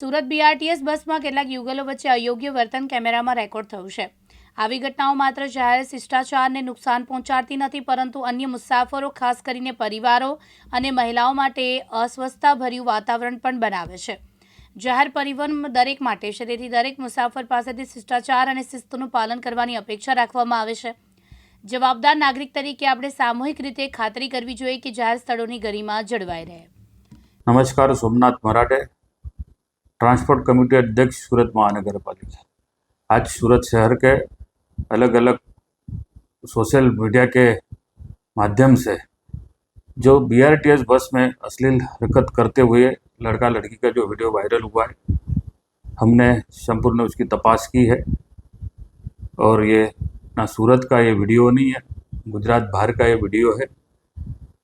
Surat BRTS બસમાં કેટલાક યુગલો વચ્ચે અયોગ્ય વર્તન કેમેરામાં રેકોર્ડ થયું છે. આવી ઘટનાઓ માત્ર જાહેર શિષ્ટાચારને નુકસાન પહોંચાડતી નથી, પરંતુ અન્ય મુસાફરો, ખાસ કરીને પરિવારો અને મહિલાઓ માટે અસ્વસ્થતાભર્યું વાતાવરણ પણ બનાવે છે. જાહેર પરિવહન દરેક માટે છે, તેથી દરેક મુસાફર પાસેથી શિષ્ટાચાર અને શિસ્તનું પાલન કરવાની અપેક્ષા રાખવામાં આવે છે. જવાબદાર નાગરિક તરીકે આપણે સામૂહિક રીતે ખાતરી કરવી જોઈએ કે જાહેર સ્થળોની ગરિમા જળવાઈ રહે. નમસ્કાર, સોમનાથ મરાઠે. ट्रांसपोर्ट कमेटी अध्यक्ष सूरत महानगर पालिका आज सूरत शहर के अलग अलग सोशल मीडिया के माध्यम से जो B R T S bus में अश्लील हरकत करते हुए लड़का लड़की का जो वीडियो वायरल हुआ है, हमने संपूर्ण उसकी तपास की है और ये ना सूरत का ये वीडियो नहीं है, गुजरात बाहर का ये वीडियो है।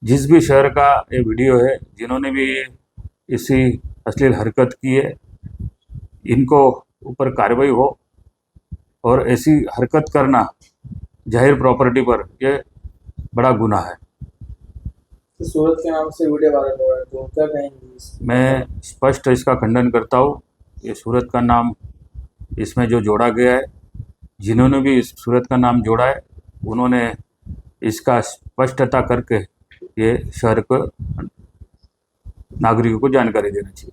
जिस भी शहर का ये वीडियो है, जिन्होंने भी इसी अश्लील हरकत की है इनको ऊपर कार्रवाई हो और ऐसी हरकत करना ज़ाहिर प्रॉपर्टी पर ये बड़ा गुना है। तो सूरत के नाम से वीडियो वायरल हो रहा है तो क्या कहेंगे मैं स्पष्ट इसका खंडन करता हूँ ये सूरत का नाम इसमें जो जोड़ा गया है जिन्होंने भी इस सूरत का नाम जोड़ा है उन्होंने इसका स्पष्टता करके ये शहर को नागरिकों को जानकारी देना चाहिए।